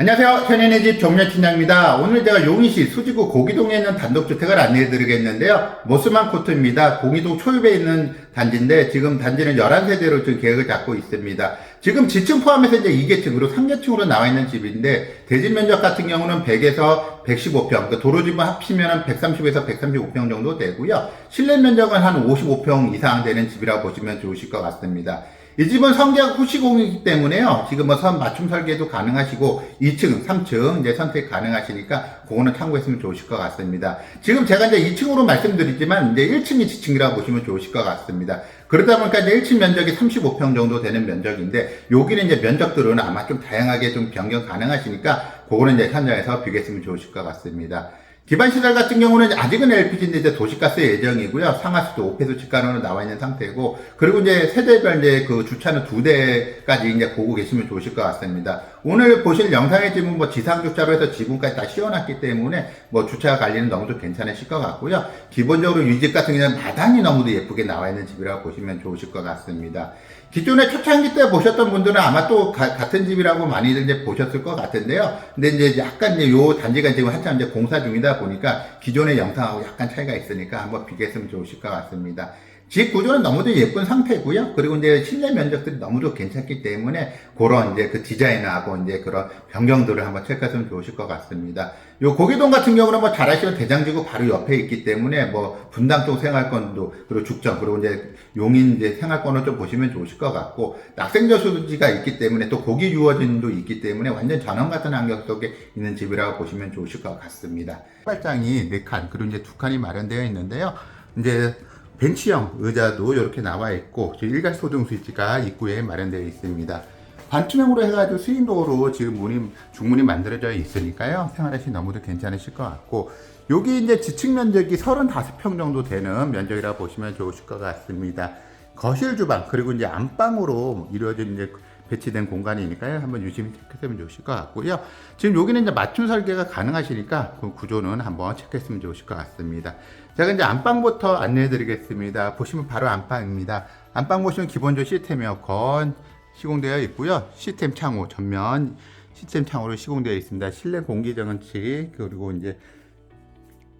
안녕하세요. 현인의 집 정면팀장입니다. 오늘 제가 용인시 수지구 고기동에 있는 단독주택을 안내해 드리겠는데요. 모스만 코트입니다. 고기동 초입에 있는 단지인데 지금 단지는 11세대로 지금 계획을 잡고 있습니다. 지금 지층 포함해서 이제 2계층으로 3계층으로 나와 있는 집인데 대지 면적 같은 경우는 100에서 115평, 그러니까 도로집만 합치면 130에서 135평 정도 되고요. 실내 면적은 한 55평 이상 되는 집이라고 보시면 좋으실 것 같습니다. 이 집은 성계약 후시공이기 때문에요. 지금 뭐 선 맞춤 설계도 가능하시고 2층, 3층 이제 선택 가능하시니까 그거는 참고했으면 좋으실 것 같습니다. 지금 제가 이제 2층으로 말씀드리지만 이제 1층이 지층이라고 보시면 좋으실 것 같습니다. 그러다 보니까 이제 1층 면적이 35평 정도 되는 면적인데 여기는 이제 면적들은 아마 좀 다양하게 좀 변경 가능하시니까 그거는 이제 현장에서 비교했으면 좋으실 것 같습니다. 기반 시설 같은 경우는 아직은 LPG인데 이제 도시가스 예정이고요. 상하수도 5폐수 직관으로 나와 있는 상태고, 그리고 이제 세대별 이제 그 주차는 두 대까지 이제 보고 계시면 좋으실 것 같습니다. 오늘 보실 영상의 집은 뭐 지상 주차로 해서 지붕까지 다 씌워놨기 때문에 뭐 주차 관리는 너무도 괜찮으실 것 같고요. 기본적으로 이 집 같은 경우는 마당이 너무도 예쁘게 나와 있는 집이라고 보시면 좋으실 것 같습니다. 기존에 초창기 때 보셨던 분들은 아마 또 가- 같은 집이라고 많이들 이제 보셨을 것 같은데요. 근데 이제 약간 이제 요 단지가 지금 한참 이제 공사 중이다 보니까 기존의 영상하고 약간 차이가 있으니까 한번 비교했으면 좋으실 것 같습니다. 집 구조는 너무도 예쁜 상태고요. 그리고 이제 실내 면적들이 너무도 괜찮기 때문에 그런 이제 그 디자인하고 이제 그런 변경들을 한번 체크했으면 좋으실 것 같습니다. 요 고기동 같은 경우는 뭐잘 아시는 대장지구 바로 옆에 있기 때문에 뭐 분당 쪽 생활권도 그리고 죽전 그리고 이제 용인 이제 생활권을 좀 보시면 좋으실 것 같고 낙생저수지가 있기 때문에 또 고기 유어진도 있기 때문에 완전 전원 같은 환경 속에 있는 집이라고 보시면 좋으실 것 같습니다. 빨장이 4칸 그리고 이제 두 칸이 마련되어 있는데요. 이제 벤치형 의자도 이렇게 나와 있고 일괄 소등 스위치가 입구에 마련되어 있습니다. 반투명으로 해가지고 스윙도어로 지금 문이 중문이 만들어져 있으니까요 생활하시 너무도 괜찮으실 것 같고 여기 이제 지층 면적이 35평 정도 되는 면적이라 고 보시면 좋으실 것 같습니다. 거실 주방 그리고 이제 안방으로 이루어진 이제 배치된 공간이니까요. 한번 유심히 체크했으면 좋으실 것 같고요. 지금 여기는 이제 맞춤 설계가 가능하시니까 그 구조는 한번 체크했으면 좋으실 것 같습니다. 제가 이제 안방부터 안내해 드리겠습니다. 보시면 바로 안방입니다. 안방 보시면 기본적으로 시스템 에어컨 시공되어 있고요. 시스템 창호 전면 시스템 창호로 시공되어 있습니다. 실내 공기 정원치 그리고 이제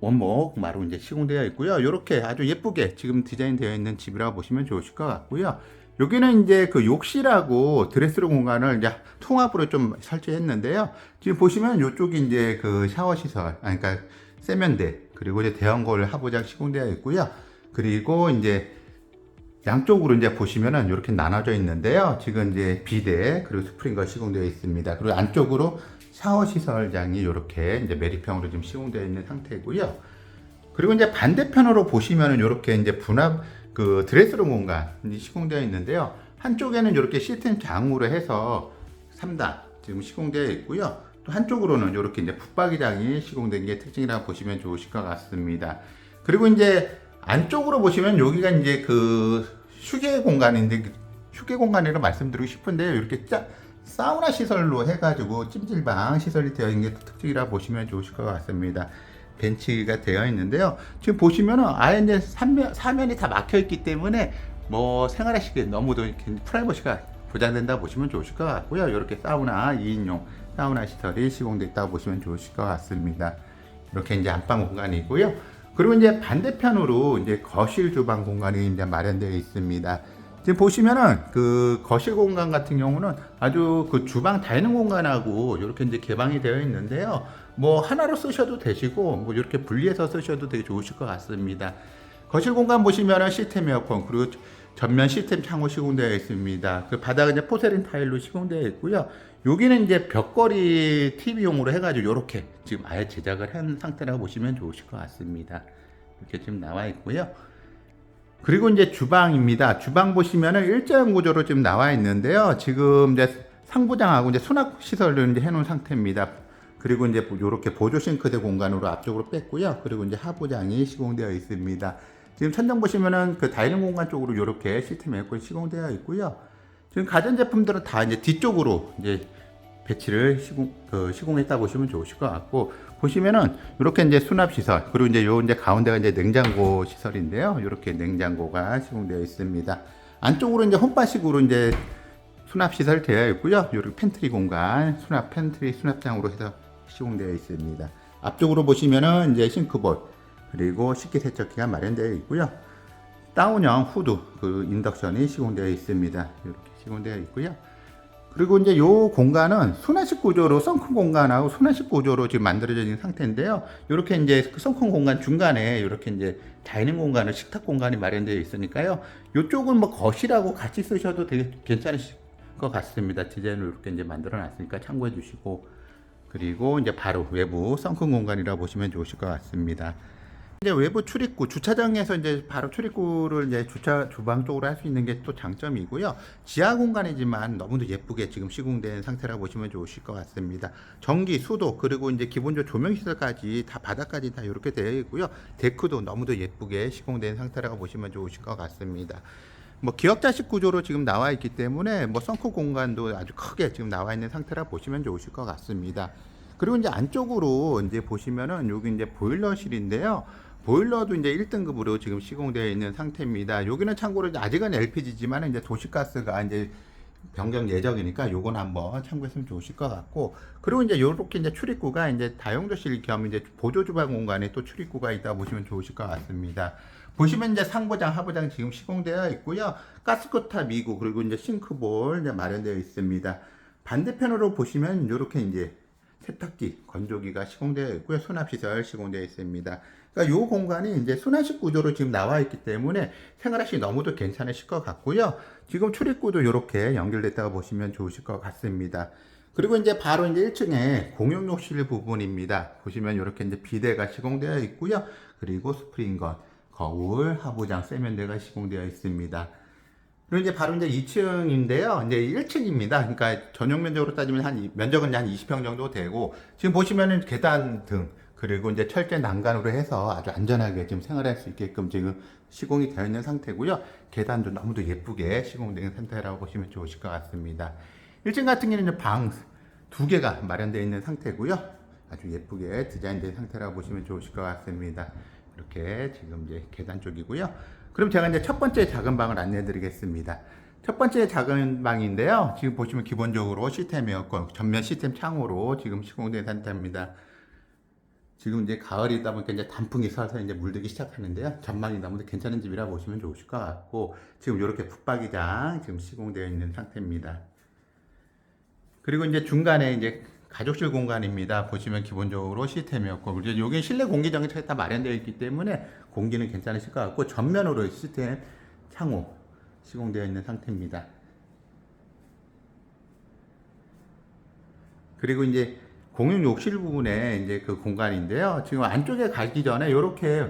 원목 마루 이제 시공되어 있고요. 이렇게 아주 예쁘게 지금 디자인되어 있는 집이라고 보시면 좋으실 것 같고요. 여기는 이제 그 욕실하고 드레스룸 공간을 이제 통합으로 좀 설치했는데요. 지금 보시면 이쪽이 이제 그 샤워 시설, 아니 그러니까 세면대 그리고 이제 대형골 하부장 시공되어 있고요. 그리고 이제 양쪽으로 이제 보시면은 이렇게 나눠져 있는데요. 지금 이제 비데 그리고 스프링거 시공되어 있습니다. 그리고 안쪽으로 샤워 시설장이 이렇게 이제 메리평으로 지금 시공되어 있는 상태고요. 그리고 이제 반대편으로 보시면은 이렇게 이제 분합 그 드레스룸 공간이 시공되어 있는데요. 한쪽에는 이렇게 시스템 장으로 해서 3단 지금 시공되어 있고요. 또 한쪽으로는 이렇게 이제 붙박이장이 시공된 게 특징이라고 보시면 좋으실 것 같습니다. 그리고 이제 안쪽으로 보시면 여기가 이제 그 휴게 공간인데 그 휴게 공간이라고 말씀드리고 싶은데요. 이렇게 짜, 사우나 시설로 해가지고 찜질방 시설이 되어 있는 게 특징이라 보시면 좋으실 것 같습니다. 벤치가 되어 있는데요. 지금 보시면은 아예 이제 삼면, 사면이 다 막혀 있기 때문에 뭐 생활하시기에 너무도 프라이버시가 보장된다 보시면 좋으실 것 같고요. 이렇게 사우나 2인용 사우나 시설이 시공되어 있다고 보시면 좋으실 것 같습니다. 이렇게 이제 안방 공간이고요. 그리고 이제 반대편으로 이제 거실 주방 공간이 이제 마련되어 있습니다. 지금 보시면은 그 거실 공간 같은 경우는 아주 그 주방 다이닝 공간하고 이렇게 이제 개방이 되어 있는데요. 뭐 하나로 쓰셔도 되시고 뭐 이렇게 분리해서 쓰셔도 되게 좋으실 것 같습니다. 거실 공간 보시면은 시스템 에어컨 그리고 전면 시스템 창호 시공되어 있습니다. 그 바닥은 이제 포세린 타일로 시공되어 있고요. 여기는 이제 벽걸이 TV용으로 해가지고 이렇게 지금 아예 제작을 한 상태라고 보시면 좋으실 것 같습니다. 이렇게 지금 나와 있고요. 그리고 이제 주방입니다. 주방 보시면은 일자형 구조로 지금 나와 있는데요. 지금 이제 상부장하고 이제 수납 시설을 이제 해놓은 상태입니다. 그리고 이제 이렇게 보조 싱크대 공간으로 앞쪽으로 뺐고요. 그리고 이제 하부장이 시공되어 있습니다. 지금 천장 보시면은 그 다이닝 공간 쪽으로 이렇게 시스템 에어컨 시공되어 있고요. 지금 가전 제품들은 다 이제 뒤쪽으로 이제 배치를 시공 그 시공했다 보시면 좋으실 것 같고 보시면은 이렇게 이제 수납 시설 그리고 이제 요 이제 가운데가 이제 냉장고 시설인데요. 이렇게 냉장고가 시공되어 있습니다. 안쪽으로 이제 홈파식으로 이제 수납 시설 되어 있고요. 이렇게 팬트리 공간, 수납 팬트리 수납장으로 해서 시공되어 있습니다. 앞쪽으로 보시면은 이제 싱크볼 그리고 식기세척기가 마련되어 있고요. 다운형 후드 그 인덕션이 시공되어 있습니다. 이렇게 시공되어 있고요. 그리고 이제 요 공간은 순환식 구조로 썬큰 공간하고 순환식 구조로 지금 만들어져 있는 상태인데요. 이렇게 이제 그 썬큰 공간 중간에 이렇게 이제 다이닝 공간을 식탁 공간이 마련되어 있으니까요. 이쪽은 뭐 거실하고 같이 쓰셔도 되게 괜찮으실 것 같습니다. 디자인을 이렇게 이제 만들어 놨으니까 참고해 주시고 그리고 이제 바로 외부 썬큰 공간이라 보시면 좋으실 것 같습니다. 이제 외부 출입구 주차장에서 이제 바로 출입구를 이제 주차 주방 쪽으로 할 수 있는 게 또 장점이고요. 지하 공간이지만 너무도 예쁘게 지금 시공된 상태라 보시면 좋으실 것 같습니다. 전기, 수도 그리고 이제 기본적으로 조명 시설까지 다 바닥까지 다 이렇게 되어 있고요. 데크도 너무도 예쁘게 시공된 상태라고 보시면 좋으실 것 같습니다. 뭐 기역자식 구조로 지금 나와 있기 때문에 뭐 썬크 공간도 아주 크게 지금 나와 있는 상태라 보시면 좋으실 것 같습니다. 그리고 이제 안쪽으로 이제 보시면은 여기 이제 보일러실인데요. 보일러도 이제 1등급으로 지금 시공되어 있는 상태입니다. 여기는 참고로 아직은 LPG지만 이제 도시가스가 이제 변경 예정이니까 요건 한번 참고했으면 좋으실 것 같고 그리고 이제 요렇게 이제 출입구가 이제 다용도실 겸 이제 보조 주방 공간에 또 출입구가 있다 보시면 좋으실 것 같습니다. 보시면 이제 상부장, 하부장 지금 시공되어 있고요. 가스코타 미구 그리고 이제 싱크볼 이제 마련되어 있습니다. 반대편으로 보시면 이렇게 이제 세탁기, 건조기가 시공되어 있고요. 수납시설 시공되어 있습니다. 그러니까 이 공간이 이제 순환식 구조로 지금 나와 있기 때문에 생활하시 너무도 괜찮으실 것 같고요. 지금 출입구도 이렇게 연결됐다고 보시면 좋으실 것 같습니다. 그리고 이제 바로 이제 1층에 공용 욕실 부분입니다. 보시면 이렇게 이제 비대가 시공되어 있고요. 그리고 스프링건, 거울, 하부장, 세면대가 시공되어 있습니다. 그리고 이제 바로 이제 2층인데요. 이제 1층입니다. 그러니까 전용 면적으로 따지면 한 이- 면적은 한 20평 정도 되고 지금 보시면은 계단 등 그리고 이제 철제 난간으로 해서 아주 안전하게 지금 생활할 수 있게끔 지금 시공이 되어 있는 상태고요. 계단도 너무도 예쁘게 시공된 상태라고 보시면 좋으실 것 같습니다. 1층 같은 경우는 방 두 개가 마련되어 있는 상태고요. 아주 예쁘게 디자인된 상태라고 보시면 좋으실 것 같습니다. 이렇게 지금 이제 계단 쪽이고요. 그럼 제가 이제 첫 번째 작은 방을 안내해 드리겠습니다. 첫 번째 작은 방인데요. 지금 보시면 기본적으로 시스템 에어컨, 전면 시스템 창호로 지금 시공된 상태입니다. 지금 이제 가을이다 보니까 이제 단풍이 서서 이제 물들기 시작하는데요. 전망이 너무 괜찮은 집이라 보시면 좋으실 것 같고, 지금 이렇게 붙박이장 지금 시공되어 있는 상태입니다. 그리고 이제 중간에 이제 가족실 공간입니다. 보시면 기본적으로 시스템이었고, 이제 여기 실내 공기정이 다 마련되어 있기 때문에 공기는 괜찮으실 것 같고, 전면으로 시스템 창호 시공되어 있는 상태입니다. 그리고 이제 공용 욕실 부분에 이제 그 공간인데요. 지금 안쪽에 가기 전에 이렇게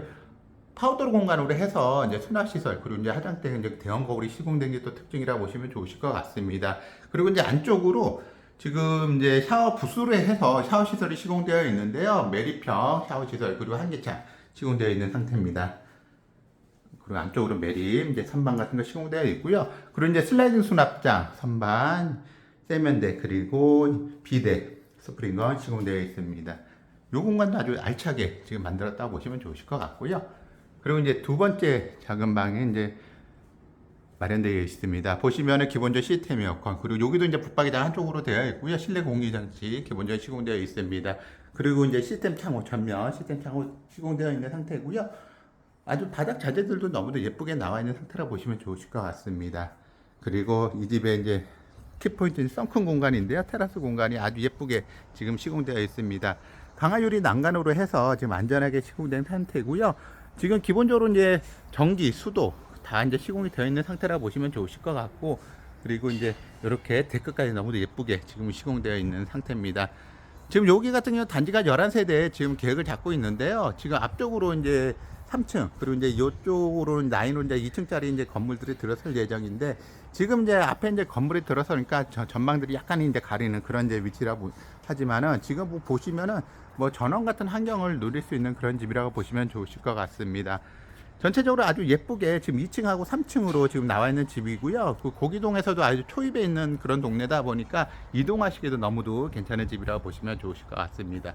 파우더 공간으로 해서 이제 수납 시설 그리고 이제 화장대 이제 대형 거울이 시공된 게 또 특징이라 보시면 좋으실 것 같습니다. 그리고 이제 안쪽으로 지금 이제 샤워 부스로 해서 샤워 시설이 시공되어 있는데요. 메리평 샤워 시설 그리고 한개차 시공되어 있는 상태입니다. 그리고 안쪽으로 메림 이제 선반 같은 거 시공되어 있고요. 그리고 이제 슬라이딩 수납장 선반 세면대 그리고 비대 스프링건 시공되어 있습니다. 요 공간도 아주 알차게 지금 만들었다고 보시면 좋으실 것 같고요. 그리고 이제 두 번째 작은 방에 이제 마련되어 있습니다. 보시면은 기본적 시스템 에어컨 그리고 여기도 이제 붙박이장 한쪽으로 되어 있고요. 실내 공기장치 기본적으로 시공되어 있습니다. 그리고 이제 시스템 창호 전면 시스템 창호 시공되어 있는 상태고요. 아주 바닥 자재들도 너무도 예쁘게 나와 있는 상태라 보시면 좋으실 것 같습니다. 그리고 이 집에 이제 키포인트는 썬큰 공간인데요. 테라스 공간이 아주 예쁘게 지금 시공되어 있습니다. 강화유리 난간으로 해서 지금 안전하게 시공된 상태고요. 지금 기본적으로 이제 전기, 수도 다 이제 시공이 되어 있는 상태라 보시면 좋으실 것 같고 그리고 이제 이렇게 데크까지 너무도 예쁘게 지금 시공되어 있는 상태입니다. 지금 여기 같은 경우 단지가 11세대 지금 계획을 잡고 있는데요. 지금 앞쪽으로 이제 3층 그리고 이제 이쪽으로 라인으로 이제 2층짜리 이제 건물들이 들어설 예정인데 지금 이제 앞에 이제 건물이 들어서니까 저 전망들이 약간 이제 가리는 그런 이제 위치라고 하지만은 지금 뭐 보시면은 뭐 전원 같은 환경을 누릴 수 있는 그런 집이라고 보시면 좋으실 것 같습니다. 전체적으로 아주 예쁘게 지금 2층하고 3층으로 지금 나와 있는 집이고요. 그 고기동에서도 아주 초입에 있는 그런 동네다 보니까 이동하시기도 너무도 괜찮은 집이라고 보시면 좋으실 것 같습니다.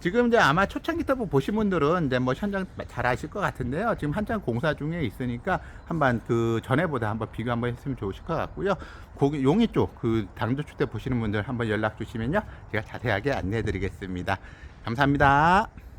지금 이제 아마 초창기 터보 보신 분들은 이제 뭐 현장 잘 아실 것 같은데요. 지금 한창 공사 중에 있으니까 한번 그 전에보다 한번 비교 한번 했으면 좋으실 것 같고요. 거기 용이 쪽 그 당도축 때 보시는 분들 한번 연락 주시면요. 제가 자세하게 안내해 드리겠습니다. 감사합니다.